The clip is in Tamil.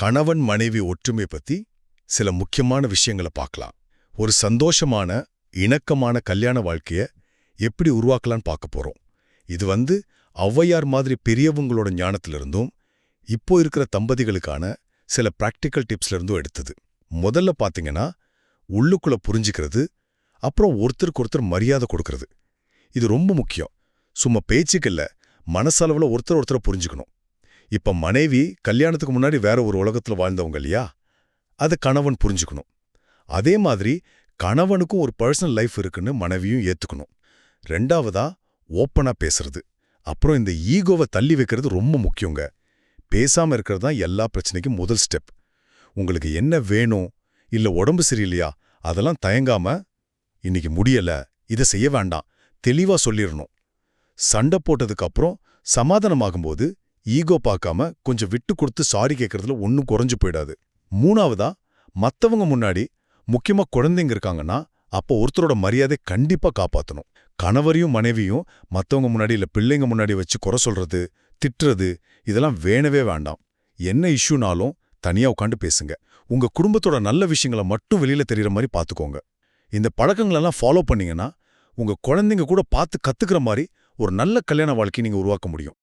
கணவன் மனைவி ஒற்றுமை பத்தி சில முக்கியமான விஷயங்களை பார்க்கலாம். ஒரு சந்தோஷமான இணக்கமான கல்யாண வாழ்க்கைய எப்படி உருவாக்கலாம்னு பார்க்க போறோம். இது வந்து ஔவையார் மாதிரி பெரியவங்களோட ஞானத்திலிருந்தும் இப்போ இருக்கிற தம்பதிகளுக்கான சில பிராக்டிக்கல் டிப்ஸ்ல இருந்தும் எடுத்தது. முதல்ல பாத்தீங்கன்னா உள்ளுக்குள்ள புரிஞ்சுக்கிறது அப்புறம் ஒருத்தருக்கு ஒருத்தர் மரியாதை கொடுக்கறது. இது ரொம்ப முக்கியம். சும்மா பேச்சுக்கல்ல மனசளவுல ஒருத்தர் ஒருத்தரை புரிஞ்சுக்கணும். இப்ப மனைவி கல்யாணத்துக்கு முன்னாடி வேற ஒரு உலகத்துல வாழ்ந்தவங்க இல்லையா? அதை கணவன் புரிஞ்சுக்கணும். அதே மாதிரி கணவனுக்கும் ஒரு பர்சனல் லைஃப் இருக்குன்னு மனைவியும் ஏத்துக்கணும். ரெண்டாவதா ஓப்பனா பேசுறது. அப்புறம் இந்த ஈகோவை தள்ளி வைக்கிறது ரொம்ப முக்கியங்க. பேசாம இருக்கிறது தான் எல்லா பிரச்சனைக்கும் முதல் ஸ்டெப் உங்களுக்கு என்ன வேணும்? இல்ல உடம்பு சரியில்லையா? அதெல்லாம் தயங்காம இன்னைக்கு முடியல. இதை செய்ய வேண்டாம். தெளிவா சொல்லிடணும் சண்டை போட்டதுக்கு அப்புறம் சமாதானமாகும்போது ஈகோ பார்க்காம கொஞ்சம் விட்டு கொடுத்து சாரி கேட்கறதுல ஒன்றும் குறைஞ்சு போயிடாது. மூணாவதா மத்தவங்க முன்னாடி முக்கியமா குழந்தைங்க இருக்காங்கன்னா அப்போ ஒருத்தரோட மரியாதை கண்டிப்பா காப்பாற்றணும் கணவரையும் மனைவியும் மத்தவங்க முன்னாடி இல்ல பிள்ளைங்க முன்னாடி வச்சு குறை சொல்றது திட்டுறது இதெல்லாம் வேணவே வேண்டாம். என்ன இஷ்யூனாலும் தனியா உட்காந்து பேசுங்க. உங்க குடும்பத்தோட நல்ல விஷயங்களை மட்டும் வெளியில தெரியற மாதிரி பாத்துக்கோங்க. இந்த பழக்கங்களெல்லாம் ஃபாலோ பண்ணீங்கன்னா உங்க குழந்தைங்க கூட பார்த்து கற்றுக்கிற மாதிரி ஒரு நல்ல கல்யாண வாழ்க்கையை நீங்க உருவாக்க முடியும்.